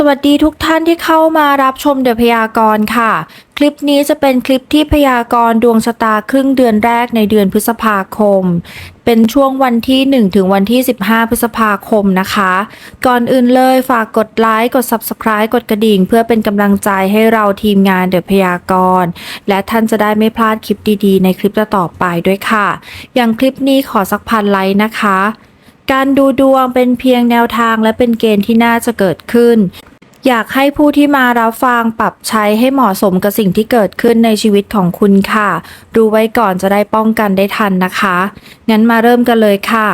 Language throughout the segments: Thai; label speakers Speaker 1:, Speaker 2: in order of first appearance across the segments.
Speaker 1: สวัสดีทุกท่านที่เข้ามารับชมเดอะพยากรณ์ค่ะ คลิปนี้จะเป็นคลิปที่พยากรณ์ดวงชะตาครึ่งเดือนแรกในเดือนพฤษภาคม เป็นช่วงวันที่ 1 ถึงวันที่ 15 พฤษภาคมนะคะ ก่อนอื่นเลยฝากกดไลค์กด Subscribe กดกระดิ่ง เพื่อเป็นกำลังใจให้เราทีมงานเดอะพยากรณ์และท่านจะได้ไม่พลาดคลิปดีๆ ในคลิปต่อไปด้วยค่ะ อย่างคลิปนี้ขอสักพันไลค์นะคะการดูดวงเป็นเพียงแนวทางและเป็นเกณฑ์ที่น่าจะเกิดขึ้น อยากให้ผู้ที่มารับฟังปรับใช้ให้เหมาะสมกับสิ่งที่เกิดขึ้นในชีวิตของคุณค่ะ ดูไว้ก่อนจะได้ป้องกันได้ทันนะคะ งั้นมาเริ่มกันเลยค่ะ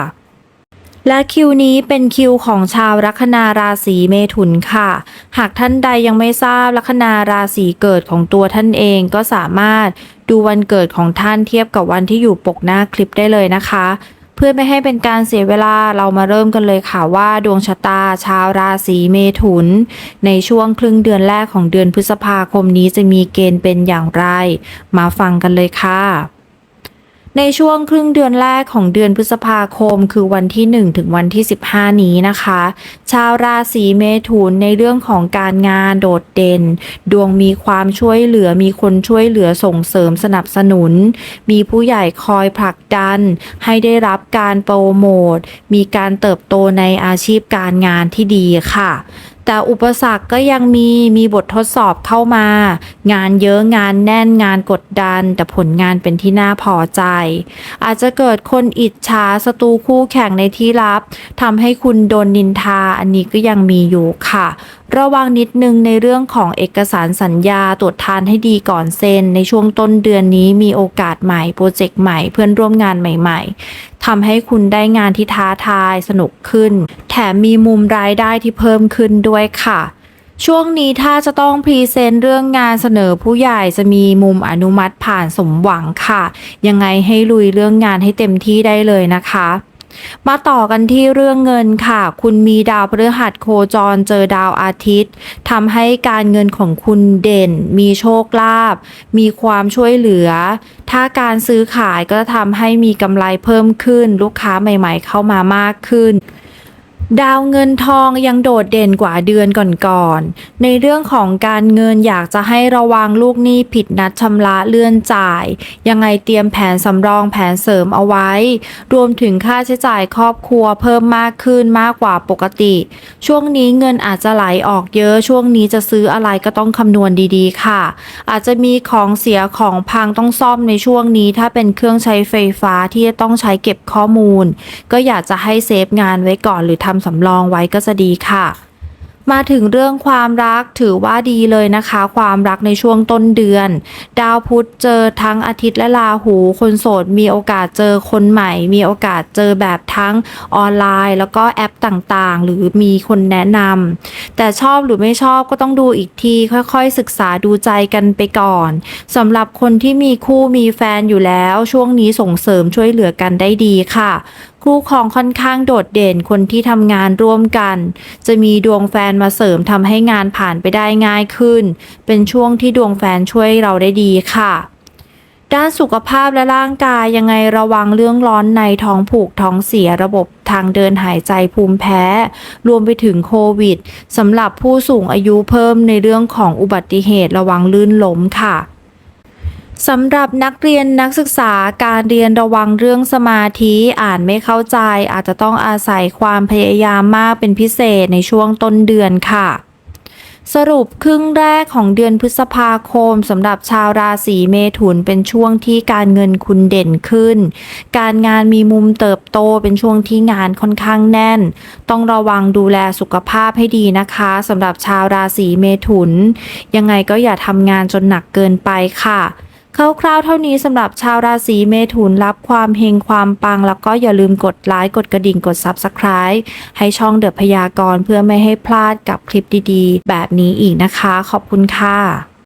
Speaker 1: และคิวนี้เป็นคิวของชาวลัคนาราศีเมถุนค่ะ หากท่านใดยังไม่ทราบลัคนาราศีเกิดของตัวท่านเองก็สามารถดูวันเกิดของท่านเทียบกับวันที่อยู่ปกหน้าคลิปได้เลยนะคะ พื่อไม่ให้เป็นการเสียเวลาเรามาเริ่มกันเลยค่ะว่าดวงชะตาชาวราศีเมถุน ในช่วงครึ่งเดือนแรกของเดือนพฤษภาคมนี้จะมีเกณฑ์เป็นอย่างไร มาฟังกันเลยค่ะ ในช่วงครึ่งเดือนแรกของเดือนพฤษภาคม คือวันที่ 1 ถึงวันที่ 15 นี้นะคะ ชาวราศีเมถุนในเรื่องของการงานโดดเด่น ดวงมีความช่วยเหลือมีคนช่วยเหลือส่งเสริมสนับสนุน มีผู้ใหญ่คอยผลักดัน ให้ได้รับการโปรโมท มีการเติบโตในอาชีพการงานที่ดีค่ะ แต่อุปสรรคก็ยังมีมีบททดสอบเข้ามา งานเยอะงานแน่นงานกดดัน แต่ผลงานเป็นที่น่าพอใจ อาจจะเกิดคนอิจฉาศัตรูคู่แข่งในที่ลับทำให้คุณโดนนินทาอันนี้ก็ยังมีอยู่ค่ะ ระวังนิดนึงในเรื่องของเอกสารสัญญาตรวจทานให้ดีก่อนเซ็น ในช่วงต้นเดือนนี้มีโอกาสใหม่โปรเจกต์ใหม่เพื่อนร่วมงานใหม่ๆทำให้คุณได้งานที่ท้าทายสนุกขึ้น แถมมีมุมรายได้ที่เพิ่มขึ้นด้วยค่ะช่วงนี้ถ้าจะต้องพรีเซนต์เรื่องงานเสนอผู้ใหญ่จะมีมุมอนุมัติผ่านสมหวังค่ะ ยังไงให้ลุยเรื่องงานให้เต็มที่ได้เลยนะคะ มาต่อกันที่เรื่องเงินค่ะ คุณมีดาวพฤหัสโคจรเจอดาวอาทิตย์ทำให้การเงินของคุณเด่น มีโชคลาภมีความช่วยเหลือ ถ้าการซื้อขายก็ทำให้มีกำไรเพิ่มขึ้น ลูกค้าใหม่ ๆ เข้ามามากขึ้น ดาวเงินทองยังโดดเด่นกว่าเดือนก่อนๆ ในเรื่องของการเงินอยากจะให้ระวังลูกหนี้ผิดนัดชำระเลื่อนจ่าย ยังไงเตรียมแผนสำรองแผนเสริมเอาไว้ รวมถึงค่าใช้จ่ายครอบครัวเพิ่มมากขึ้นมากกว่าปกติ ช่วงนี้เงินอาจจะไหลออกเยอะช่วงนี้จะซื้ออะไรก็ต้องคำนวณดีๆ ค่ะ อาจจะมีของเสียของพังต้องซ่อมในช่วงนี้ ถ้าเป็นเครื่องใช้ไฟฟ้าที่จะต้องใช้เก็บข้อมูล ก็อยากจะให้เซฟงานไว้ก่อนหรือทำสำรองไว้ก็จะดีค่ะ มาถึงเรื่องความรักถือว่าดีเลยนะคะ ความรักในช่วงต้นเดือน ดาวพุธเจอทั้งอาทิตย์และราหู คนโสดมีโอกาสเจอคนใหม่ มีโอกาสเจอแบบทั้งออนไลน์ แล้วก็แอปต่างๆ หรือมีคนแนะนำแต่ชอบหรือไม่ชอบก็ต้องดูอีกที ค่อยๆ ศึกษาดูใจกันไปก่อนสำหรับคนที่มีคู่มีแฟนอยู่แล้ว ช่วงนี้ส่งเสริมช่วยเหลือกันได้ดีค่ะ คู่ครองค่อนข้างโดดเด่นคนที่ทำงานร่วมกัน จะมีดวงแฟนมาเสริมทำให้งานผ่านไปได้ง่ายขึ้น เป็นช่วงที่ดวงแฟนช่วยเราได้ดีค่ะด้านสุขภาพและร่างกายยังไงระวังเรื่องร้อนในท้องผูกท้องเสียระบบทางเดินหายใจภูมิแพ้ รวมไปถึงโควิดสำหรับผู้สูงอายุเพิ่มในเรื่องของอุบัติเหตุระวังลื่นล้มค่ะ สำหรับนักเรียนนักศึกษาการเรียนระวังเรื่องสมาธิอ่านไม่เข้าใจ อาจจะต้องอาศัยความพยายามมากเป็นพิเศษในช่วงต้นเดือนค่ะ สรุปครึ่งแรกของเดือนพฤษภาคมสำหรับชาวราศีเมถุนเป็นช่วงที่การเงินคุณเด่นขึ้น การงานมีมุมเติบโตเป็นช่วงที่งานค่อนข้างแน่น ต้องระวังดูแลสุขภาพให้ดีนะคะสำหรับชาวราศีเมถุน ยังไงก็อย่าทำงานจนหนักเกินไปค่ะ คร่าวๆเท่านี้สำหรับชาวราศีเมถุนรับความเฮงความปัง แล้วก็อย่าลืมกดไลค์กดกระดิ่งกด Subscribe ให้ช่องเดอะพยากรเพื่อไม่ให้พลาดกับคลิปดีๆ แบบนี้อีกนะคะ ขอบคุณค่ะ